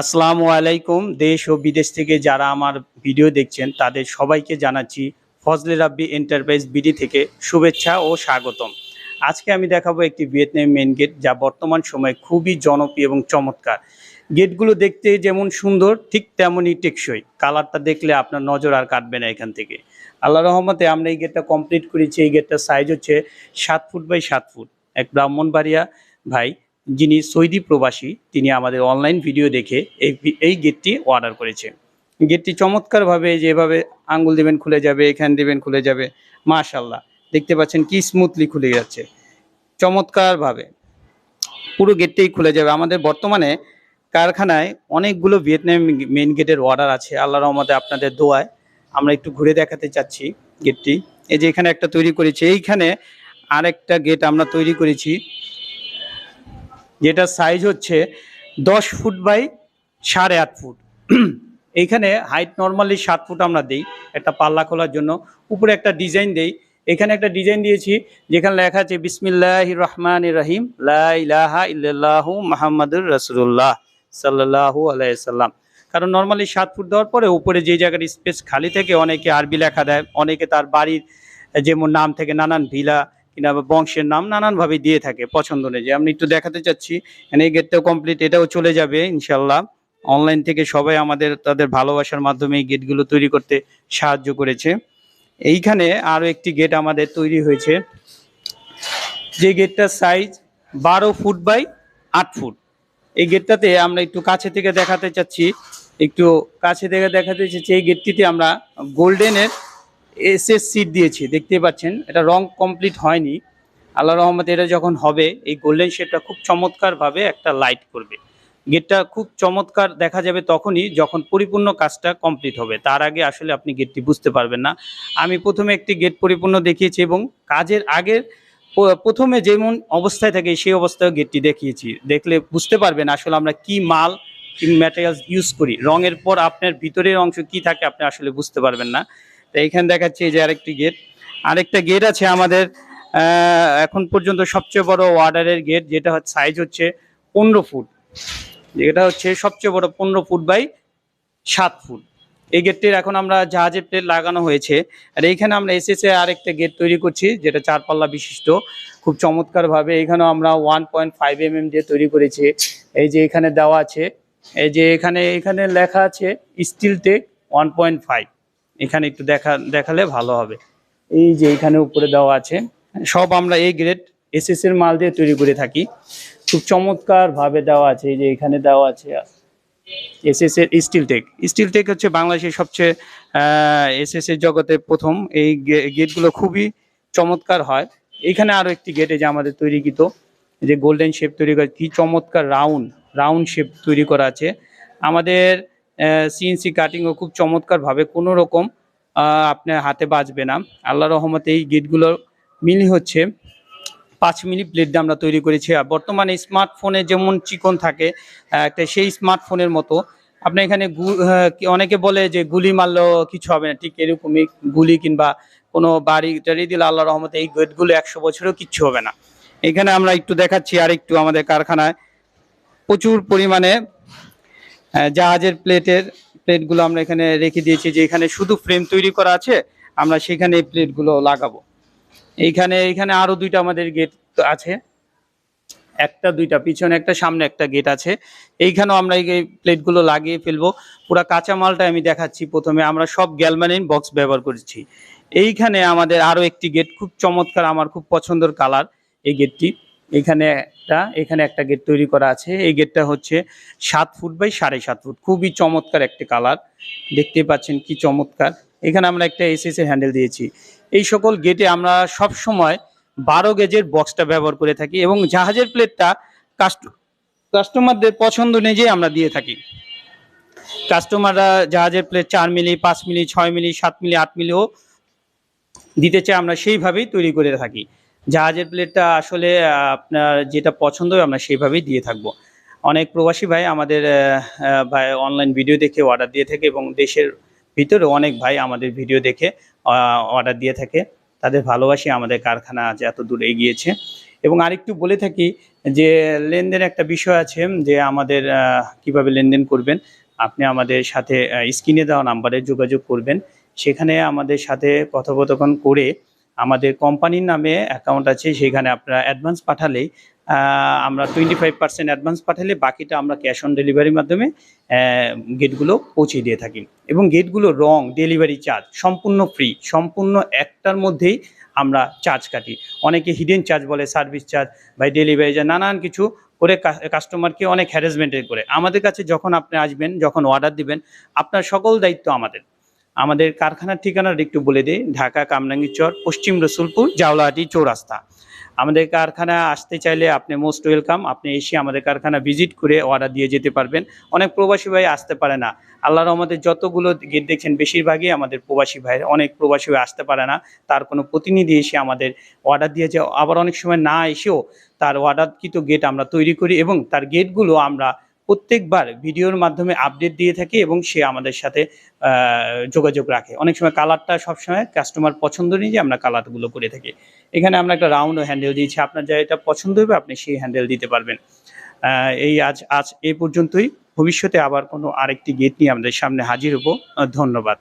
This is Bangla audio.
আসসালামু আলাইকুম, দেশ ও বিদেশ থেকে যারা আমার ভিডিও দেখছেন, তাদের সবাইকে জানাচ্ছি ফজলে রাব্বি এন্টারপ্রাইজ বিডি থেকে শুভেচ্ছা ও স্বাগতম। আজকে আমি দেখাবো একটি ভিয়েতনাম মেন গেট, যা বর্তমান সময়ে খুবই জনপ্রিয় এবং চমৎকার। গেটগুলো দেখতে যেমন সুন্দর, ঠিক তেমনই টেকসই। কালারটা দেখলে আপনার নজর আর কাটবে না এখান থেকে। আল্লাহ রহমতে আমরা এই গেটটা কমপ্লিট করেছি। এই গেটটার সাইজ হচ্ছে সাত ফুট বাই সাত ফুট। এক ব্রাহ্মণবাড়িয়া ভাই যিনি সৌদি প্রবাসী, তিনি আমাদের অনলাইন ভিডিও দেখে এই এই গেটটি অর্ডার করেছে। গেটটি চমৎকারভাবে যেভাবে আঙ্গুল দেবেন খুলে যাবে, এখান দেবেন খুলে যাবে মাশাল্লাহ দেখতে পাচ্ছেন কি স্মুথলি খুলে যাচ্ছে। চমৎকারভাবে। পুরো গেটটাই খুলে যাবে। আমাদের বর্তমানে কারখানায় অনেকগুলো ভিয়েতনাম মেন গেটের অর্ডার আছে। আল্লাহ রহমতে আপনাদের দোয়ায় আমরা একটু ঘুরে দেখাতে চাচ্ছি গেটটি এই যে এখানে একটা তৈরি করেছি। এইখানে আরেকটা গেট আমরা তৈরি করেছি। যেটা সাইজ হচ্ছে দশ ফুট বাই সাড়ে আট ফুট এইখানে হাইট নর্মালি সাত ফুট আমরা দিই একটা পাল্লা খোলার জন্য। উপরে একটা ডিজাইন দেই। এখানে একটা ডিজাইন দিয়েছি যেখানে লেখা আছে বিসমিল্লাহ রহমান রহিম, লা ইলাহা ইল্লাল্লাহু মাহমুদুর রসুল্লাহ সাল্লাল্লাহু আলাইসাল্লাম কারণ নর্মালি সাত ফুট দেওয়ার পরে উপরে যে জায়গার স্পেস খালি থেকে অনেকে আরবি লেখা দেয়, অনেকে তার বাড়ির যেমন নাম থেকে নানান ভিলা কিংবা বংশের নাম নানানভাবে দিয়ে থাকে, পছন্দ অনুযায়ী আমি একটু দেখাতে চাচ্ছি এখানে এই গেটটাও কমপ্লিট এটাও চলে যাবে ইনশাল্লাহ। অনলাইন থেকে সবাই আমাদের, তাদের ভালোবাসার মাধ্যমে এই গেটগুলো তৈরি করতে সাহায্য করেছে। এইখানে আরও একটি গেট আমাদের তৈরি হয়েছে। যে গেটটার সাইজ বারো ফুট বাই আট ফুট এই গেটটাতে আমরা একটু কাছে থেকে দেখাতে চাচ্ছি। একটু কাছে থেকে দেখাতে চাচ্ছি, এই গেটটিতে আমরা গোল্ডেনের এসএস সিট দিয়েছি দেখতে পাচ্ছেন। এটা রং কমপ্লিট হয়নি। আল্লাহ রহমতে এটা যখন হবে, এই গোল্ডেন শেডটা খুব চমৎকারভাবে একটা লাইট করবে। গেটটা খুব চমৎকার দেখা যাবে তখনই যখন পরিপূর্ণ কাজটা কমপ্লিট হবে। তার আগে আসলে আপনি গেটটি বুঝতে পারবেন না। আমি প্রথমে একটি গেট পরিপূর্ণ দেখিয়েছি এবং কাজের আগের প্রথমে যেমন অবস্থায় থাকে, সেই অবস্থায় গেটটি দেখিয়েছি। দেখলে বুঝতে পারবেন আসলে আমরা কি মাল, কি ম্যাটেরিয়ালস ইউজ করি। রঙের পর আপনার ভিতরের অংশ কি থাকে, আপনি আসলে বুঝতে পারবেন না। তো এখানে দেখাচ্ছি যে আরেকটি গেট আরেকটা গেট আছে আমাদের এখন পর্যন্ত সবচেয়ে বড় ওয়ার্ডারের গেট যেটা হচ্ছে সাইজ হচ্ছে পনেরো ফুট। যেটা হচ্ছে সবচেয়ে বড় পনেরো ফুট বাই সাত ফুট। এই গেটটির এখন আমরা জাহাজের প্লেট লাগানো হয়েছে, আর এইখানে আমরা এসেছে আরেকটা গেট তৈরি করছি, যেটা চারপাল্লা বিশিষ্ট। খুব চমৎকারভাবে এখানেও আমরা one point five M M দিয়ে তৈরি করেছি। এই যে এখানে দেওয়া আছে, এই যে এখানে এখানে লেখা আছে steel tech one point five এখানে একটু দেখা, দেখালে ভালো হবে। এই যে এখানে উপরে দেওয়া আছে, সব আমরা এই গ্রেড এসএস এর মাল দিয়ে তৈরি করে থাকি। খুব চমৎকার ভাবে দেওয়া আছে, এই যে এখানে দেওয়া আছে এসএস এর স্টিল টেক স্টিল টেক হচ্ছে বাংলাদেশের সবচেয়ে এসএস এর জগতে প্রথম। এই গেটগুলো খুবই চমৎকার হয়। এখানে আরও একটি গেট যে আমাদের তৈরিকৃত যে গোল্ডেন শেপ তৈরি করা, কি চমৎকার রাউন্ড রাউন্ড শেপ তৈরি করা আছে। আমাদের সিএনসি কাটিংও খুব চমৎকারভাবে কোনো রকম আপনার হাতে বাজবে না। আল্লাহ রহমতে এই গেটগুলোর মিলি হচ্ছে। পাঁচ মিলি প্লেট দিয়ে আমরা তৈরি করেছি। আর বর্তমানে স্মার্টফোনে যেমন চিকন থাকে একটা সেই স্মার্টফোনের মতো। আপনার এখানে অনেকে বলে যে গুলি মারলেও কিছু হবে না। ঠিক এরকমই গুলি কিংবা কোনো বাড়ি টাড়ি দিলে আল্লাহ রহমতে এই গেটগুলো একশো বছরেও কিচ্ছু হবে না। এখানে আমরা একটু দেখাচ্ছি আর একটু আমাদের কারখানায়। প্রচুর পরিমাণে জাহাজের প্লেটের, প্লেটগুলো আমরা এখানে রেখে দিয়েছি যে এখানে শুধু ফ্রেম তৈরি করা আছে, আমরা সেখানে এই প্লেটগুলো লাগাবো। এইখানে এইখানে আরও দুইটা আমাদের গেট আছে। একটা দুইটা, পিছনে একটা, সামনে একটা গেট আছে। এইখানেও আমরা এই প্লেটগুলো লাগিয়ে ফেলব। পুরো কাঁচামালটা আমি দেখাচ্ছি প্রথমে। আমরা সব গ্যালমানিন বক্স ব্যবহার করেছি। এইখানে আমাদের আরও একটি গেট, খুব চমৎকার, আমার খুব পছন্দের কালার এই গেটটি। এখানে একটা এখানে একটা গেট তৈরি করা আছে। এই গেটটা হচ্ছে সাত ফুট বাই সাড়ে সাত ফুট। খুবই চমৎকার একটি কালার দেখতে পাচ্ছেন কি চমৎকার। এখানে আমরা একটা এসএস এর হ্যান্ডেল দিয়েছি। এই সকল গেটে আমরা সব সময় বারো গেজের বক্সটা ব্যবহার করে থাকি এবং জাহাজের প্লেটটা কাস্ট কাস্টমারদের পছন্দ অনুযায়ী আমরা দিয়ে থাকি। কাস্টমাররা জাহাজের প্লেট চার মিলি, পাঁচ মিলি, ছয় মিলি, সাত মিলি, আট মিলিও দিতে চাই আমরা সেইভাবেই তৈরি করে থাকি। জাহাজের প্লেটটা আসলে আপনার যেটা পছন্দ আমরা সেইভাবেই দিয়ে থাকব। অনেক প্রবাসী ভাই আমাদের ভাই অনলাইন ভিডিও দেখে অর্ডার দিয়ে থাকে এবং দেশের ভিতরে অনেক ভাই আমাদের ভিডিও দেখে অর্ডার দিয়ে থাকে। তাদের ভালোবাসি আমাদের কারখানা আজ এত দূর এগিয়েছে। এবং আরেকটু বলে থাকি যে লেনদেন একটা বিষয় আছে যে, আমাদের কীভাবে লেনদেন করবেন। আপনি আমাদের সাথে স্ক্রিনে দেওয়া নাম্বারে যোগাযোগ করবেন। সেখানে আমাদের সাথে কথোপকথন করে আমাদের কোম্পানির নামে অ্যাকাউন্ট আছে সেখানে আপনারা অ্যাডভান্স পাঠালেই আহ, আমরা টোয়েন্টি ফাইভ পার্সেন্ট অ্যাডভান্স পাঠালে বাকিটা আমরা ক্যাশ অন ডেলিভারির মাধ্যমে গেটগুলো পৌঁছে দিয়ে থাকি। এবং গেটগুলো রং ডেলিভারি চার্জ সম্পূর্ণ ফ্রি সম্পূর্ণ একটার মধ্যেই আমরা চার্জ কাটি। অনেকে হিডেন চার্জ বলে সার্ভিস চার্জ বা ডেলিভারি চার্জ নানান কিছু করে কাস্টমারকে অনেক হ্যারাসমেন্টের করে। আমাদের কাছে যখন আপনি আসবেন যখন অর্ডার দিবেন আপনার সকল দায়িত্ব আমাদের। আমাদের কারখানার ঠিকানাটা একটু বলে দিই। ঢাকা কামরাঙ্গি চর পশ্চিম রসুলপুর, জাওলাহাটি চৌরাস্তা। আমাদের কারখানা আসতে চাইলে আপনি মোস্ট ওয়েলকাম আপনি এসে আমাদের কারখানা ভিজিট করে অর্ডার দিয়ে যেতে পারবেন। অনেক প্রবাসী ভাই আসতে পারে না। আল্লাহর আমাদের যতগুলো গেট দেখছেন, বেশিরভাগই আমাদের প্রবাসী ভাই। অনেক প্রবাসী ভাই আসতে পারে না। তার কোনো প্রতিনিধি এসে আমাদের অর্ডার দিয়েছে আবার অনেক সময় না এসেও তার অর্ডারকৃত গেট আমরা তৈরি করি এবং তার গেটগুলো আমরা প্রত্যেকবার ভিডিওর মাধ্যমে আপডেট দিয়ে থাকি এবং সে আমাদের সাথে যোগাযোগ রাখে। অনেক সময় কালারটা সবসময় কাস্টমার পছন্দ অনুযায়ী আমরা কালারগুলো করে থাকি। এখানে আমরা একটা রাউন্ড হ্যান্ডেল দিয়েছি। আপনার যা এটা পছন্দ হবে আপনি সেই হ্যান্ডেল দিতে পারবেন। এই আজ আজ এ পর্যন্তই। ভবিষ্যতে আবার কোনো আরেকটি গেট নিয়ে আমাদের সামনে হাজির হব। ধন্যবাদ।